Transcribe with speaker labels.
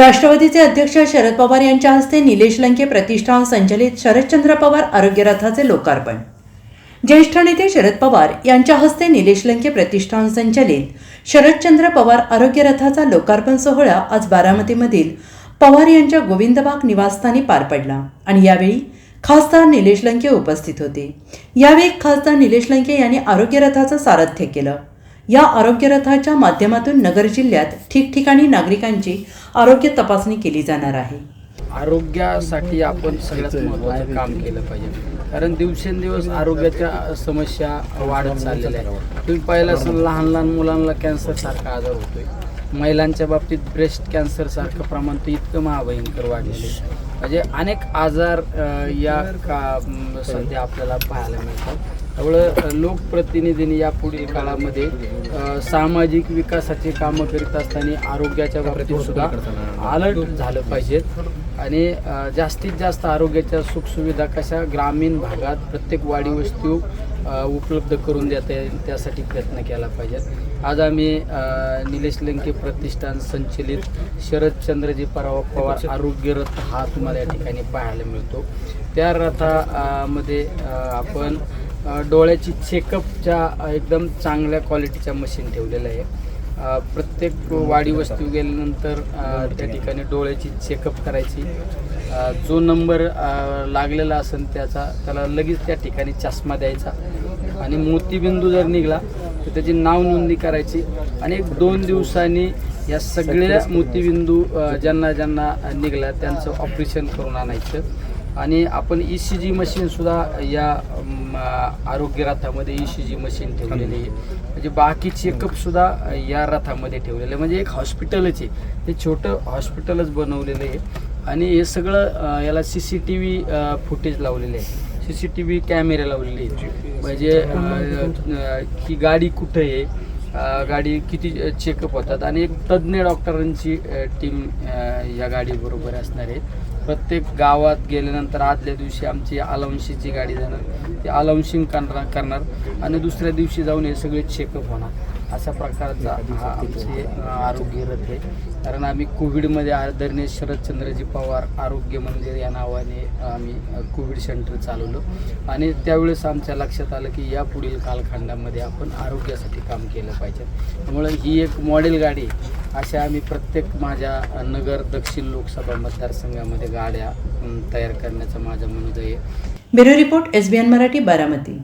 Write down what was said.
Speaker 1: राष्ट्रवादीचे अध्यक्ष शरद पवार यांच्या हस्ते निलेश लंके प्रतिष्ठान संचलित शरदचंद्र पवार आरोग्य रथाचे लोकार्पण. ज्येष्ठ नेते शरद पवार यांच्या हस्ते निलेश लंके प्रतिष्ठान संचलित शरदचंद्र पवार आरोग्य रथाचा लोकार्पण सोहळा आज बारामतीमधील पवार यांच्या गोविंदबाग निवासस्थानी पार पडला आणि यावेळी खासदार निलेश लंके उपस्थित होते. यावेळी खासदार निलेश लंके यांनी आरोग्य रथाचं सारथ्य केलं. या आरोग्य रथाच्या माध्यमातून नगर जिल्ह्यात ठिकठिकाणी नागरिकांची आरोग्य तपासणी केली जाणार आहे.
Speaker 2: आरोग्यासाठी आपण सगळ्यात महत्त्वाचं काम केलं पाहिजे. कारण दिवसेंदिवस आरोग्याच्या समस्या वाढत चाललेल्या आहेत. तुम्ही पाहिलं असेल लहान लहान मुलांना कॅन्सरसारखा आजार होतोय. महिलांच्या बाबतीत ब्रेस्ट कॅन्सरसारखं प्रमाण तर इतकं महाभयंकर वाढलेलं आहे. म्हणजे अनेक आजार या का सध्या आपल्याला पाहायला मिळतात. त्यामुळं लोकप्रतिनिधींनी या पुढील काळामध्ये सामाजिक विकासाची कामं करीत असताना आरोग्याच्या बाबतीत सुद्धा अलर्ट झालं पाहिजेत. आणि जास्तीत जास्त आरोग्याच्या सुखसुविधा कशा ग्रामीण भागात प्रत्येक वाडी वस्तू उपलब्ध करून देता येईल त्यासाठी प्रयत्न केला पाहिजेत आज आम्ही निलेश लंके प्रतिष्ठान संचलित शरदचंद्रजी पराव पवार आरोग्य रथ हा तुम्हाला या ठिकाणी पाहायला मिळतो. त्या रथामध्ये आपण डोळ्याची चेकअपच्या एकदम चांगल्या क्वालिटीच्या मशीन ठेवलेलं आहे प्रत्येक वाडी वस्तू गेल्यानंतर त्या ठिकाणी डोळ्याची चेकअप करायची. जो नंबर लागलेला असेल त्याचा त्याला लगेच त्या ठिकाणी चष्मा द्यायचा. आणि मोतीबिंदू जर निघाला तर त्याची नाव नोंदणी करायची. आणि एक दोन दिवसांनी या सगळ्या मोतीबिंदू ज्यांना ज्यांना निघला त्यांचं ऑपरेशन करून आणायचं. आणि आपण ई सी जी मशीनसुद्धा या आरोग्य रथामध्ये ई सी जी मशीन ठेवलेली आहे. म्हणजे बाकी चेकअपसुद्धा या रथामध्ये ठेवलेलं आहे. म्हणजे एक हॉस्पिटलच आहे. ते छोटं हॉस्पिटलच बनवलेलं आहे. आणि हे सगळं याला C C T V footage लावलेले आहे. सी सी टी व्ही कॅमेरे लावलेले आहेत म्हणजे की गाडी कुठं आहे? गाडी किती चेकअप होतात आणि एक तज्ज्ञ डॉक्टरांची टीम या गाडीबरोबर असणार आहे. प्रत्येक गावात गेल्यानंतर आदल्या दिवशी आमची अलाउन्शीची गाडी जाणार ती अलाउन्सिंग करणार करणार आणि दुसऱ्या दिवशी जाऊन हे सगळे चेकअप होणार. अशा प्रकारचा हा आमचे आरोग्य रथ आहे. कारण आम्ही कोविडमध्ये आदरणीय शरदचंद्रजी पवार आरोग्य मंदिर या नावाने आम्ही कोविड सेंटर चालवलं. आणि त्यावेळेस आमच्या लक्षात आलं की या पुढील कालखंडामध्ये आपण आरोग्यासाठी काम केलं पाहिजे. त्यामुळे ही एक मॉडेल गाडी आहे. अशा आम्ही प्रत्येक माझ्या नगर दक्षिण लोकसभा मतदारसंघामध्ये गाड्या तयार करण्याचं माझं मनोदय आहे.
Speaker 1: Bureau report SBN Marathi Baramati.